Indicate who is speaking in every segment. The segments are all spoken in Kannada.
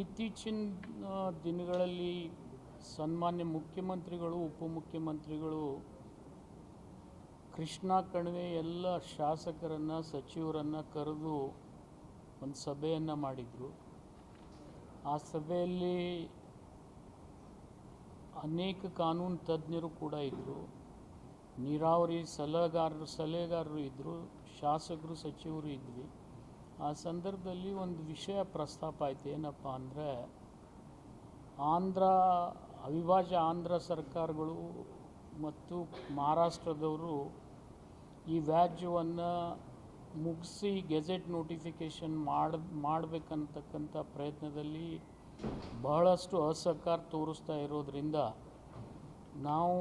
Speaker 1: ಇತ್ತೀಚಿನ ದಿನಗಳಲ್ಲಿ ಸನ್ಮಾನ್ಯ ಮುಖ್ಯಮಂತ್ರಿಗಳು, ಉಪಮುಖ್ಯಮಂತ್ರಿಗಳು, ಕೃಷ್ಣ ಕಣಿವೆ ಎಲ್ಲ ಶಾಸಕರನ್ನು, ಸಚಿವರನ್ನು ಕರೆದು ಒಂದು ಸಭೆಯನ್ನು ಮಾಡಿದರು. ಆ ಸಭೆಯಲ್ಲಿ ಅನೇಕ ಕಾನೂನು ತಜ್ಞರು ಕೂಡ ಇದ್ದರು ನೀರಾವರಿ ಸಲಹೆಗಾರರು ಸಲಹೆಗಾರರು ಇದ್ದರು ಶಾಸಕರು, ಸಚಿವರು ಇದ್ವಿ. ಆ ಸಂದರ್ಭದಲ್ಲಿ ಒಂದು ವಿಷಯ ಪ್ರಸ್ತಾಪ ಆಯಿತು. ಏನಪ್ಪ ಅಂದರೆ, ಆಂಧ್ರ, ಅವಿಭಾಜ್ಯ ಆಂಧ್ರ ಸರ್ಕಾರಗಳು ಮತ್ತು ಮಹಾರಾಷ್ಟ್ರದವರು ಈ ವ್ಯಾಜ್ಯವನ್ನು ಮುಗಿಸಿ ಗೆಜೆಟ್ ನೋಟಿಫಿಕೇಷನ್ ಮಾಡಿ, ಮಾಡಬೇಕಂತಕ್ಕಂಥ ಪ್ರಯತ್ನದಲ್ಲಿ ಬಹಳಷ್ಟು ಅಸಹಕಾರ ತೋರಿಸ್ತಾ ಇರೋದರಿಂದ ನಾವು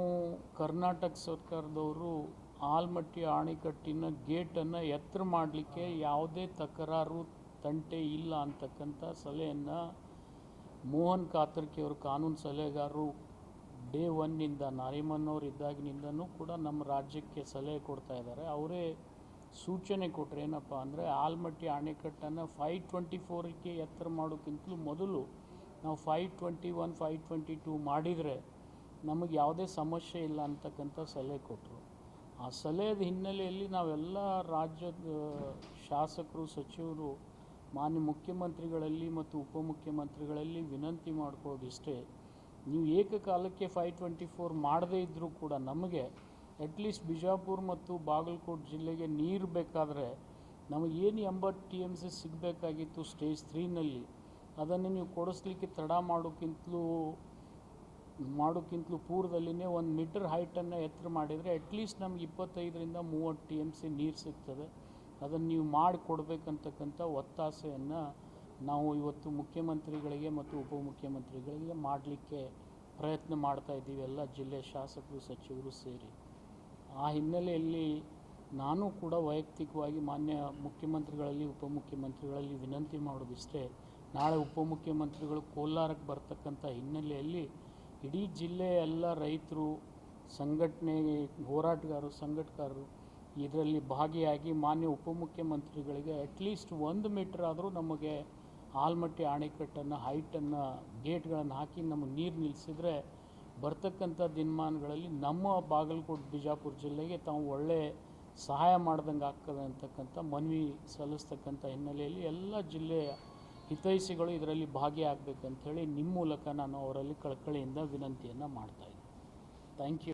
Speaker 1: ಕರ್ನಾಟಕ ಸರ್ಕಾರದವರು ಆಲ್ಮಟ್ಟಿ ಅಣೆಕಟ್ಟಿನ ಗೇಟನ್ನು ಎತ್ತರ ಮಾಡಲಿಕ್ಕೆ ಯಾವುದೇ ತಕರಾರು ತಂಟೆ ಇಲ್ಲ ಅಂತಕ್ಕಂಥ ಸಲಹೆಯನ್ನು ಮೋಹನ್ ಕಾತರ್ಕಿ ಅವರು ಕಾನೂನು ಸಲಹೆಗಾರರು ಡೇ ಒನ್ನಿಂದ ನಾರಿಮನ್ನವ್ರು ಇದ್ದಾಗಿನಿಂದನೂ ಕೂಡ ನಮ್ಮ ರಾಜ್ಯಕ್ಕೆ ಸಲಹೆ ಕೊಡ್ತಾ ಇದ್ದಾರೆ. ಅವರೇ ಸೂಚನೆ ಕೊಟ್ಟರೆ ಏನಪ್ಪ ಅಂದರೆ ಆಲ್ಮಟ್ಟಿ ಅಣೆಕಟ್ಟನ್ನು ಫೈವ್ ಟ್ವೆಂಟಿ ಫೋರಿಗೆ ಎತ್ತರ ಮಾಡೋಕ್ಕಿಂತಲೂ ಮೊದಲು ನಾವು five twenty one, five twenty two ಮಾಡಿದರೆ ನಮಗೆ ಯಾವುದೇ ಸಮಸ್ಯೆ ಇಲ್ಲ ಅಂತಕ್ಕಂಥ ಸಲಹೆ ಕೊಟ್ಟರು ಆ ಸಲಹೆದ ಹಿನ್ನೆಲೆಯಲ್ಲಿ ನಾವೆಲ್ಲ ರಾಜ್ಯದ ಶಾಸಕರು, ಸಚಿವರು, ಮಾನ್ಯ ಮುಖ್ಯಮಂತ್ರಿಗಳಲ್ಲಿ ಮತ್ತು ಉಪಮುಖ್ಯಮಂತ್ರಿಗಳಲ್ಲಿ ವಿನಂತಿ ಮಾಡ್ಕೊಳ್ಳೋದಿಷ್ಟೇ. ನೀವು ಏಕಕಾಲಕ್ಕೆ ಫೈವ್ ಟ್ವೆಂಟಿ ಫೋರ್ ಮಾಡದೇ ಇದ್ದರೂ ಕೂಡ ನಮಗೆ ಅಟ್ಲೀಸ್ಟ್ ಬಿಜಾಪುರ ಮತ್ತು ಬಾಗಲಕೋಟೆ ಜಿಲ್ಲೆಗೆ ನೀರು ಬೇಕಾದರೆ ನಮಗೇನು ಎಂಬತ್ತು ಟಿ ಎಂ ಸಿ ಸಿಗಬೇಕಾಗಿತ್ತು ಸ್ಟೇಜ್ ತ್ರೀನಲ್ಲಿ ಅದನ್ನು ನೀವು ಕೊಡಿಸ್ಲಿಕ್ಕೆ ತಡ ಮಾಡೋಕ್ಕಿಂತಲೂ ಮಾಡೋಕ್ಕಿಂತಲೂ ಪೂರ್ವದಲ್ಲಿನೇ ಒಂದು ಮೀಟರ್ ಹೈಟನ್ನು ಎತ್ತರ ಮಾಡಿದರೆ ಅಟ್ಲೀಸ್ಟ್ ನಮ್ಗೆ ಇಪ್ಪತ್ತೈದರಿಂದ ಮೂವತ್ತು ಟಿ ಎಂ ಸಿ ನೀರು ಸಿಗ್ತದೆ. ಅದನ್ನು ನೀವು ಮಾಡಿಕೊಡ್ಬೇಕಂತಕ್ಕಂಥ ಒತ್ತಾಸೆಯನ್ನು ನಾವು ಇವತ್ತು ಮುಖ್ಯಮಂತ್ರಿಗಳಿಗೆ ಮತ್ತು ಉಪಮುಖ್ಯಮಂತ್ರಿಗಳಿಗೆ ಮಾಡಲಿಕ್ಕೆ ಪ್ರಯತ್ನ ಮಾಡ್ತಾ ಇದ್ದೀವಿ, ಎಲ್ಲ ಜಿಲ್ಲೆ ಶಾಸಕರು, ಸಚಿವರು ಸೇರಿ. ಆ ಹಿನ್ನೆಲೆಯಲ್ಲಿ ನಾನು ಕೂಡ ವೈಯಕ್ತಿಕವಾಗಿ ಮಾನ್ಯ ಮುಖ್ಯಮಂತ್ರಿಗಳಲ್ಲಿ, ಉಪಮುಖ್ಯಮಂತ್ರಿಗಳಲ್ಲಿ ವಿನಂತಿ ಮಾಡೋದಿಷ್ಟೇ, ನಾಳೆ ಉಪಮುಖ್ಯಮಂತ್ರಿಗಳು ಕೋಲಾರಕ್ಕೆ ಬರ್ತಕ್ಕಂಥ ಹಿನ್ನೆಲೆಯಲ್ಲಿ ಇಡೀ ಜಿಲ್ಲೆ ಎಲ್ಲ ರೈತರು ಸಂಘಟನೆ ಹೋರಾಟಗಾರರು, ಸಂಘಟಕರು ಇದರಲ್ಲಿ ಭಾಗಿಯಾಗಿ ಮಾನ್ಯ ಉಪಮುಖ್ಯಮಂತ್ರಿಗಳಿಗೆ ಅಟ್ಲೀಸ್ಟ್ ಒಂದು ಮೀಟ್ರ್ ಆದರೂ ನಮಗೆ ಆಲ್ಮಟ್ಟಿ ಅಣೆಕಟ್ಟನ್ನು ಹೈಟನ್ನು, ಗೇಟ್ಗಳನ್ನು ಹಾಕಿ ನಮಗೆ ನೀರು ನಿಲ್ಲಿಸಿದ್ರೆ ಬರ್ತಕ್ಕಂಥ ದಿನಮಾನಗಳಲ್ಲಿ ನಮ್ಮ ಬಾಗಲಕೋಟೆ, ಬಿಜಾಪುರ ಜಿಲ್ಲೆಗೆ ತಾವು ಒಳ್ಳೆ ಸಹಾಯ ಮಾಡ್ದಂಗೆ ಆಗ್ತದೆ ಅಂತಕ್ಕಂಥ ಮನವಿ ಸಲ್ಲಿಸ್ತಕ್ಕಂಥ ಹಿನ್ನೆಲೆಯಲ್ಲಿ ಎಲ್ಲ ಜಿಲ್ಲೆಯ ಹಿತೈಷಿಗಳು ಇದರಲ್ಲಿ ಭಾಗಿಯಾಗಬೇಕಂಥೇಳಿ ನಿಮ್ಮ ಮೂಲಕ ನಾನು ಅವರಲ್ಲಿ ಕಳಕಳಿಯಿಂದ ವಿನಂತಿಯನ್ನು ಮಾಡ್ತಾಯಿದ್ದೀನಿ ಥ್ಯಾಂಕ್ ಯು